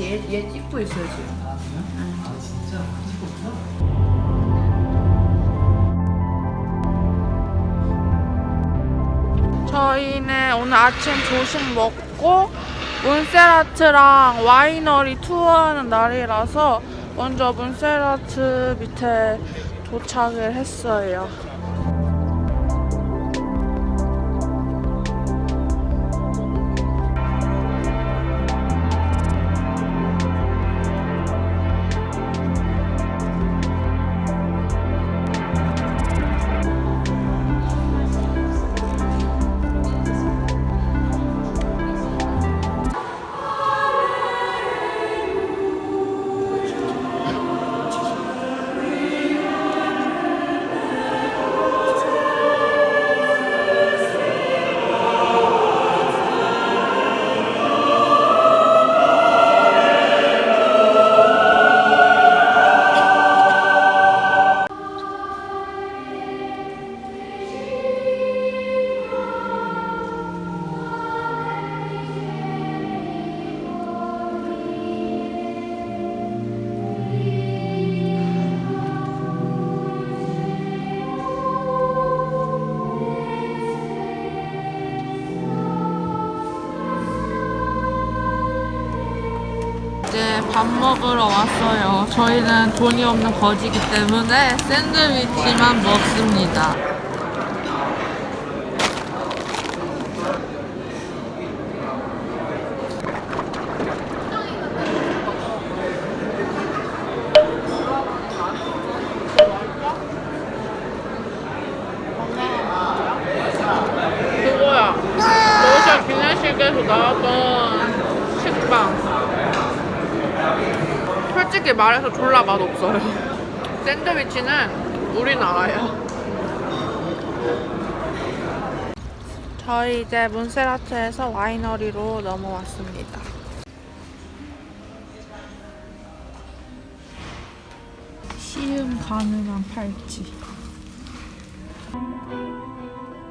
얘, 얘 찍고 있어요 지금. 아 진짜 찍었구나. 저희는 오늘 아침 조식 먹고 몬세라트랑 와이너리 투어하는 날이라서 먼저 몬세라트 밑에 도착을 했어요. 밥 먹으러 왔어요. 저희는 돈이 없는 거지기 때문에 샌드위치만 먹습니다. 그거야. 러시아 기내식에서 나왔던 식빵. 솔직히 말해서 졸라 맛없어요. 샌드위치는 우리나라야. 저희 이제 몬세라트에서 와이너리로 넘어왔습니다. 시음 가능한 팔찌.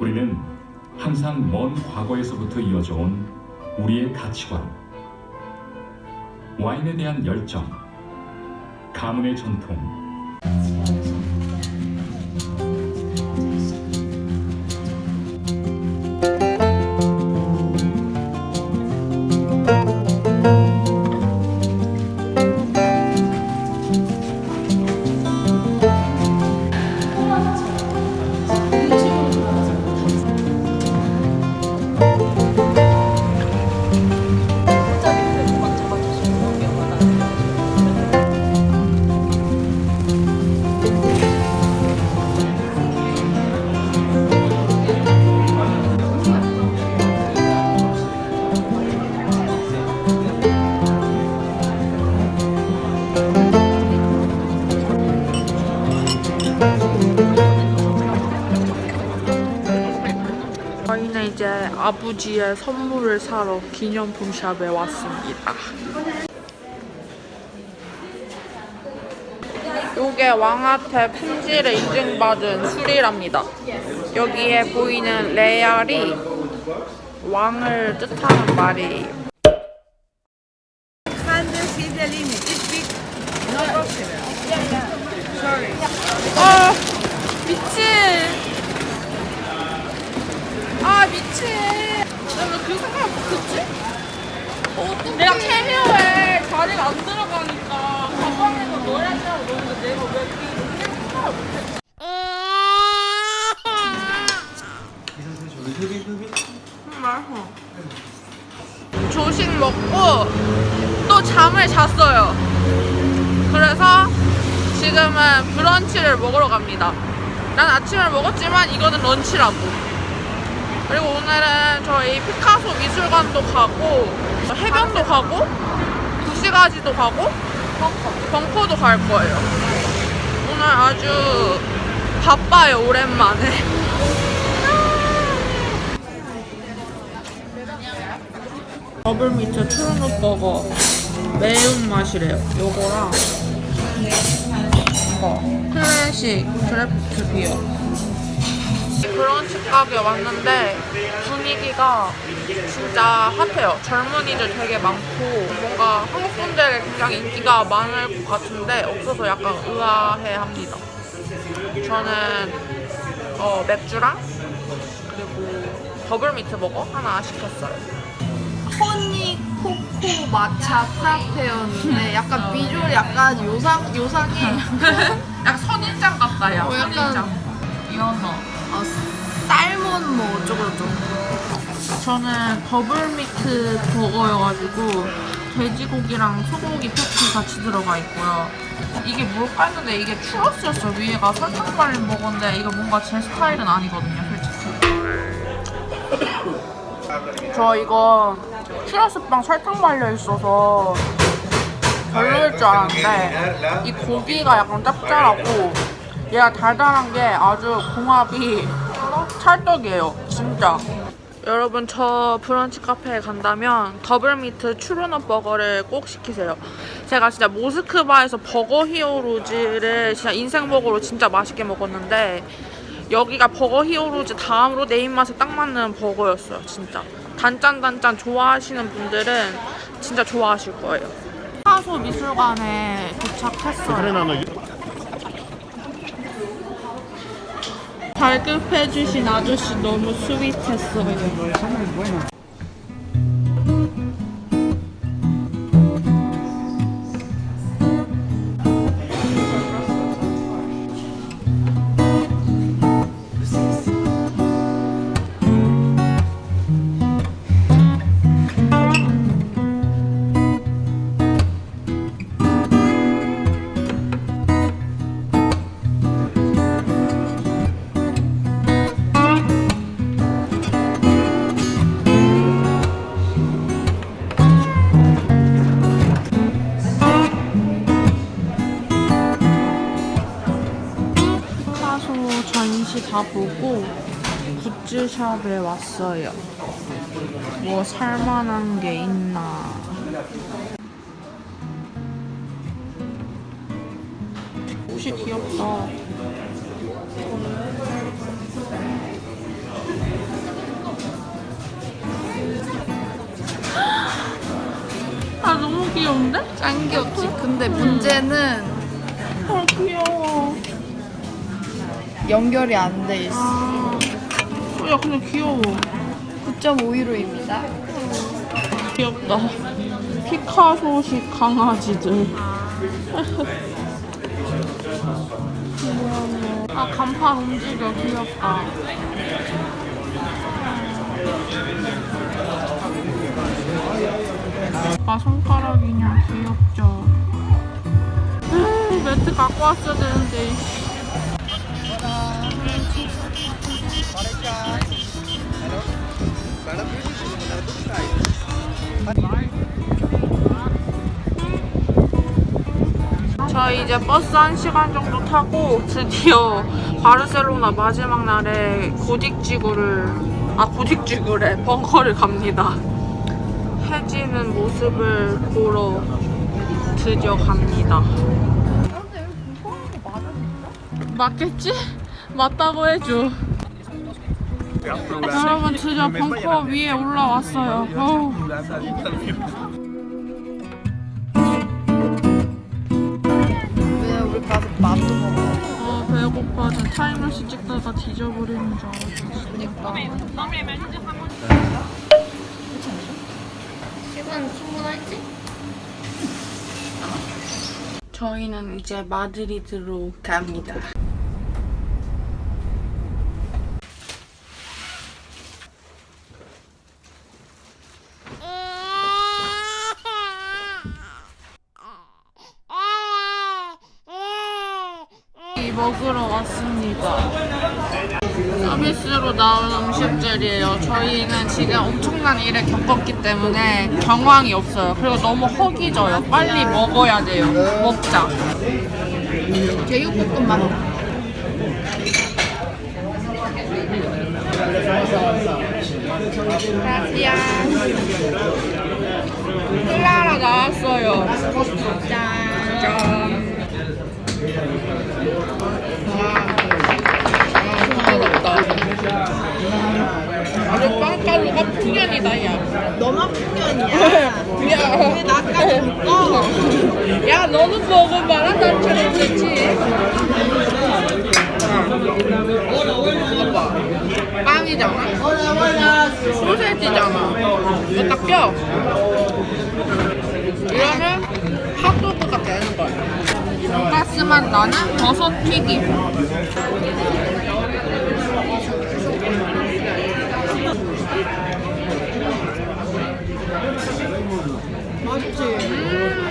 우리는 항상 먼 과거에서부터 이어져 온 우리의 가치관, 와인에 대한 열정, 가문의 전통, 아버지의 선물을 사러 기념품 샵에 왔습니다. 요게 왕한테 품질을 인증받은 술이랍니다. 여기에 보이는 레알이 왕을 뜻하는 말이에요. 아 미친. 아 미친. 내가 그 생각 못했지? 내가 캐리어에 자리가 안 들어가니까 가방에서 넣어야지라고 넣었는데 내가 왜그 생각을. 맛있어. 조식 먹고 또 잠을 잤어요. 그래서 지금은 브런치를 먹으러 갑니다. 난 아침을 먹었지만 이거는 런치라고. 그리고 오늘은 저희 피카소 미술관도 가고 해변도 가고 구시가지도 가고 벙커 도 갈 거예요. 오늘 아주 바빠요 오랜만에. 더블미트 트루넛 버거 매운맛이래요. 요거랑 이거 클래식 드래프트 비어 브런치 가게 왔는데 분위기가 진짜 핫해요. 젊은이들 되게 많고 뭔가 한국 분들에게 굉장히 인기가 많을 것 같은데 없어서 약간 의아해합니다. 저는 어, 맥주랑 그리고 더블 미트 버거 하나 시켰어요. 허니 코코 마차 프라페였는데 약간 비주얼 약간 요상 요상해. 약간 선인장 같다, 야. 어, 약간- 선인장. 거. 어, 살몬 뭐 어쩌고저쩌고. 저는 더블미트 버거여가지고 돼지고기랑 소고기 패티 같이 들어가 있고요. 이게 뭘까 했는데 이게 추러스였어요. 위에가 설탕 발린 버거인데 이거 뭔가 제 스타일은 아니거든요, 솔직히. 저 이거 추러스빵 설탕 발려 있어서 별로일 줄 알았는데 이 고기가 약간 짭짤하고 얘가 달달한 게 아주 궁합이 찰떡이에요 진짜. 여러분 저 브런치 카페에 간다면 더블미트 추루넛 버거를 꼭 시키세요. 제가 진짜 모스크바에서 버거 히어로즈를 진짜 인생 버거로 진짜 맛있게 먹었는데 여기가 버거 히어로즈 다음으로 내 입맛에 딱 맞는 버거였어요 진짜. 단짠단짠 좋아하시는 분들은 진짜 좋아하실 거예요. 하소 미술관에 도착했어요 발급해주신 아저씨 너무 스윗했어 보고 굿즈샵에 왔어요. 뭐 살만한 게 있나. 옷이 귀엽다. 아 너무 귀여운데? 짱 귀엽지. 근데 문제는 아 귀여워. 연결이 안 돼 있어. 어, 야 근데 귀여워. 9.5유로입니다. 귀엽다. 피카소식 강아지들. 아 간판 움직여 귀엽다. 아 손가락이냐 귀엽죠. 에이, 매트 갖고 왔어야 되는데. 이씨. 이제 버스 한 시간 정도 타고 드디어 바르셀로나 마지막 날에 고딕지구를 아 고딕지구래 벙커를 갑니다. 해지는 모습을 보러 드디어 갑니다. 맞겠지? 맞다고 해줘. 여러분 드디어 벙커 위에 올라왔어요. 어우. 타임러시 찍다가 뒤져버리는 줄 알았어 그니까. 저희는 이제 마드리드로 갑니다 이 먹으러 왔습니다. 서비스로 나온 음식들이에요. 저희는 지금 엄청난 일을 겪었기 때문에 경황이 없어요. 그리고 너무 허기져요. 빨리 먹어야 돼요. 먹자. 제육볶음밥. 클라라 나왔어요. 짠. 짠. 아. 아주 빵가루가 풍년이다 야. 너만 풍년이야. 왜 나까지 묶어? 야 너는 말아 난 잘했지. 빵이잖아. 소세지잖아. 이거 딱 껴. 이러면 핫도그가 되는 거야. 돈가스만 나는 버섯 튀김. 맛있지?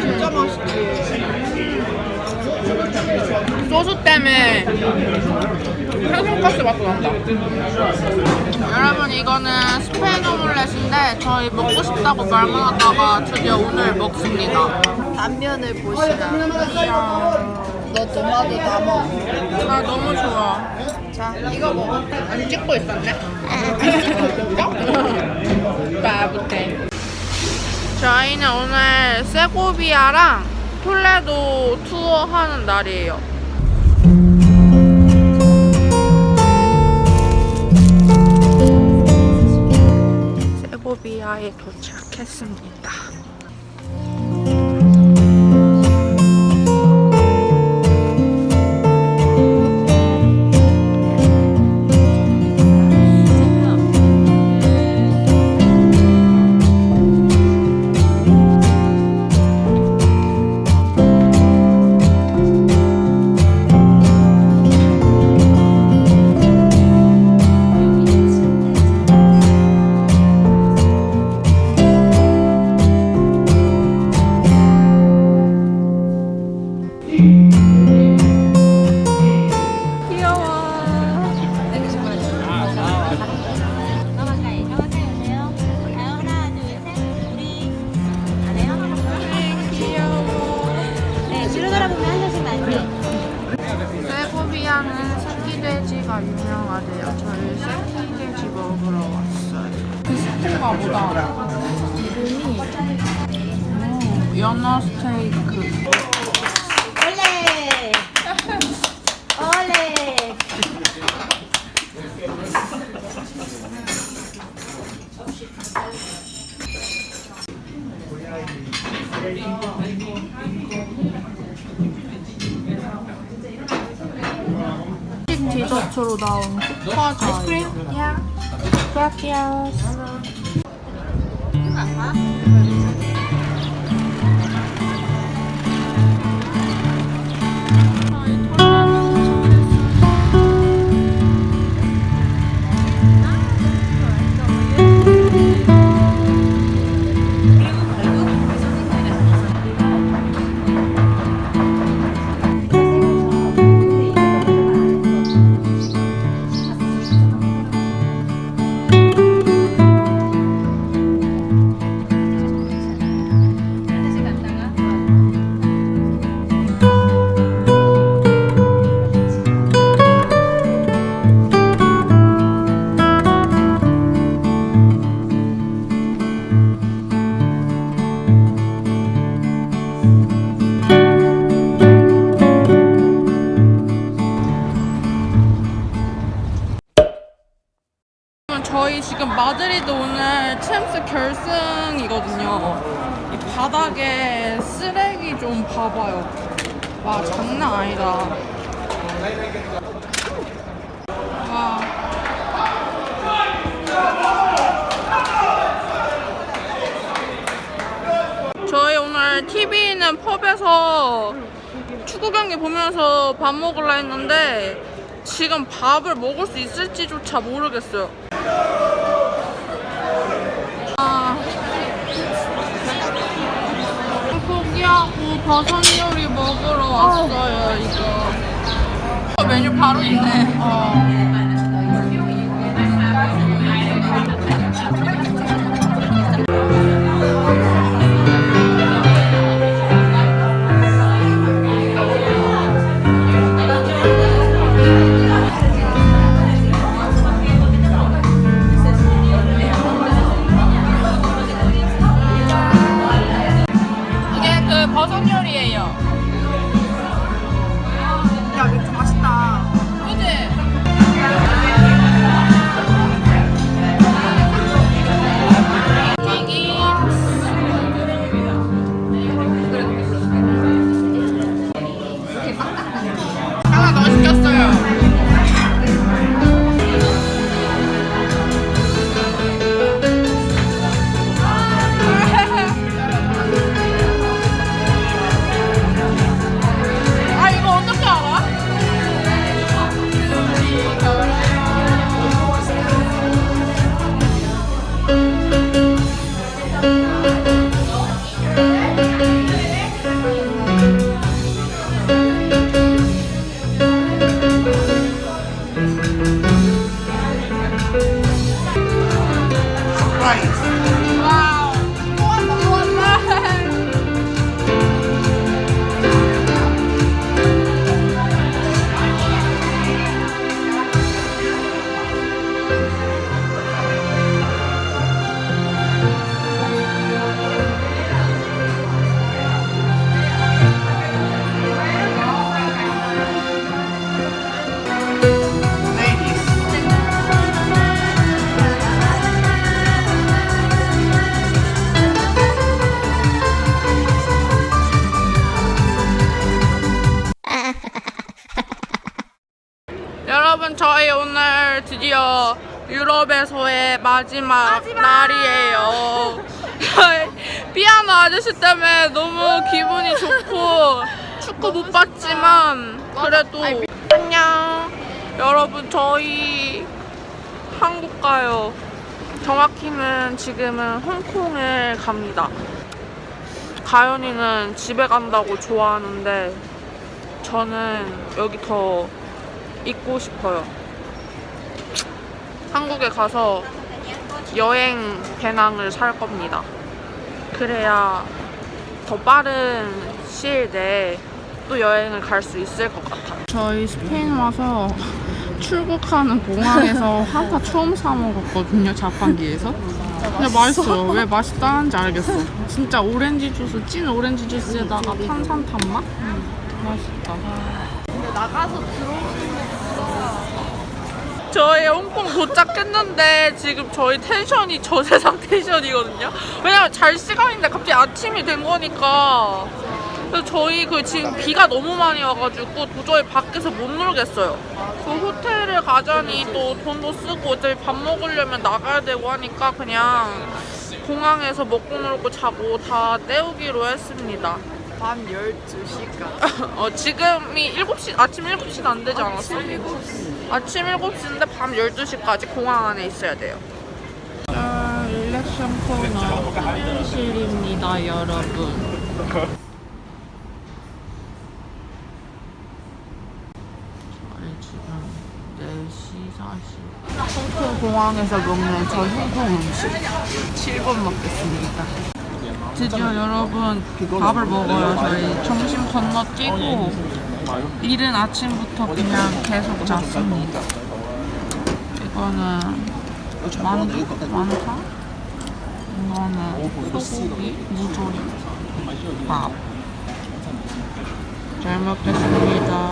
진짜 맛있지? 소스 때문에 생선가스 맛도 난다. 여러분 이거는 스페인 오믈렛인데 저희 먹고 싶다고 말만 하다가 드디어 오늘 먹습니다. 단면을 보시라. 너 토마토 다 먹어. 아 너무 좋아. 자, 이거 먹어. 안 찍고 있었네. 바보템. 저희는 오늘 세고비아랑 톨레도 투어 하는 날이에요. 세고비아에 도착했습니다. 디저트로 나온 슈퍼 아이스크림? 야. 저희 봐봐요. 와 장난 아니다. 와. 저희 오늘 TV는 펍에서 축구 경기 보면서 밥 먹으려 했는데 지금 밥을 먹을 수 있을지조차 모르겠어요. 아, 포기하고 버섯 요리 먹으러 왔어요, 이거. 어, 메뉴 바로 있네. 어. right. 여러분 저희 오늘 드디어 유럽에서의 마지막, 날이에요. 저희 피아노 아저씨 때문에 너무 기분이 좋고 축구 못 봤지만 그래도 안녕. 여러분 저희 한국 가요. 정확히는 지금은 홍콩을 갑니다. 가연이는 집에 간다고 좋아하는데 저는 여기 더 있고 싶어요. 한국에 가서 여행 배낭을 살 겁니다. 그래야 더 빠른 시일 내에 또 여행을 갈 수 있을 것 같아요. 저희 스페인 와서 출국하는 공항에서 한파 처음 사 먹었거든요, 자판기에서. 근데 맛있어요. 왜 맛있다는지 알겠어. 진짜 오렌지 주스, 찐 오렌지 주스에다가 탄산탄 맛? 맛있다. 저희 홍콩 도착했는데 지금 저희 텐션이 저 세상 텐션이거든요. 왜냐면 잘 시간인데 갑자기 아침이 된 거니까. 그래서 저희 그 지금 비가 너무 많이 와가지고 도저히 밖에서 못 놀겠어요. 그 호텔을 가자니 또 돈도 쓰고 어차피 밥 먹으려면 나가야 되고 하니까 그냥 공항에서 먹고 놀고 자고 다 때우기로 했습니다. 밤 12시까지. 어, 지금이 7시, 아침 7시는 안 되지 않았어? 아침 7시인데 밤 12시까지 공항 안에 있어야 돼요. 아, 릴렉션 코너 화장실입니다, 여러분. 저희 지금 4시 40. 홍콩 공항에서 먹는 저 홍콩 음식 7번 먹겠습니다. 드디어 여러분 밥을 먹어요. 저희 점심 건너뛰고 이른 아침부터 그냥 계속 잤습니다. 이거는 만두? 만탕? 이거는 소고기, 무조림, 밥. 잘 먹겠습니다.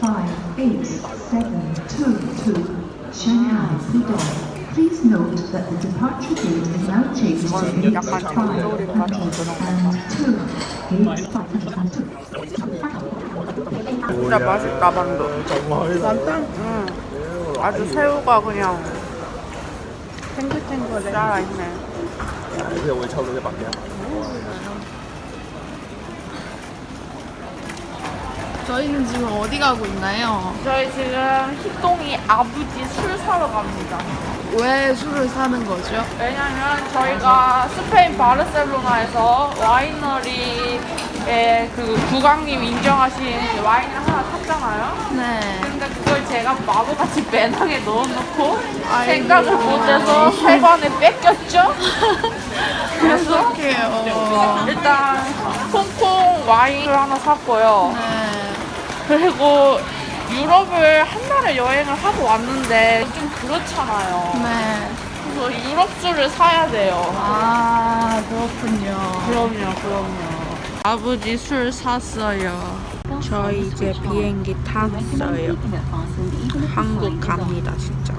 five eight seven two two Shanghai Pudong. Please note that the departure date is now changed to eight five and two eight five and two. 진짜 맛있다 만두. 만두? 응. 아주 새우가 그냥 탱글탱글 살아있네. 저희는 지금 어디 가고 있나요? 저희 지금 희동이 아버지 술 사러 갑니다. 왜 술을 사는 거죠? 왜냐면 저희가 스페인 바르셀로나에서 와이너리의 그 국왕님 인정하신 와인을 하나 샀잖아요. 네. 근데 그걸 제가 마법같이 배낭에 넣어놓고 아이고. 생각을 못해서 세관에 뺏겼죠. 그래서 어떡해요. 일단 홍콩 와인을 하나 샀고요. 네. 그리고 유럽을 한 달에 여행을 하고 왔는데 좀 그렇잖아요. 네. 그래서 유럽 술을 사야 돼요. 아, 그렇군요. 그럼요, 그럼요. 아버지 술 샀어요. 저희 이제 비행기 탔어요. 한국 갑니다, 진짜.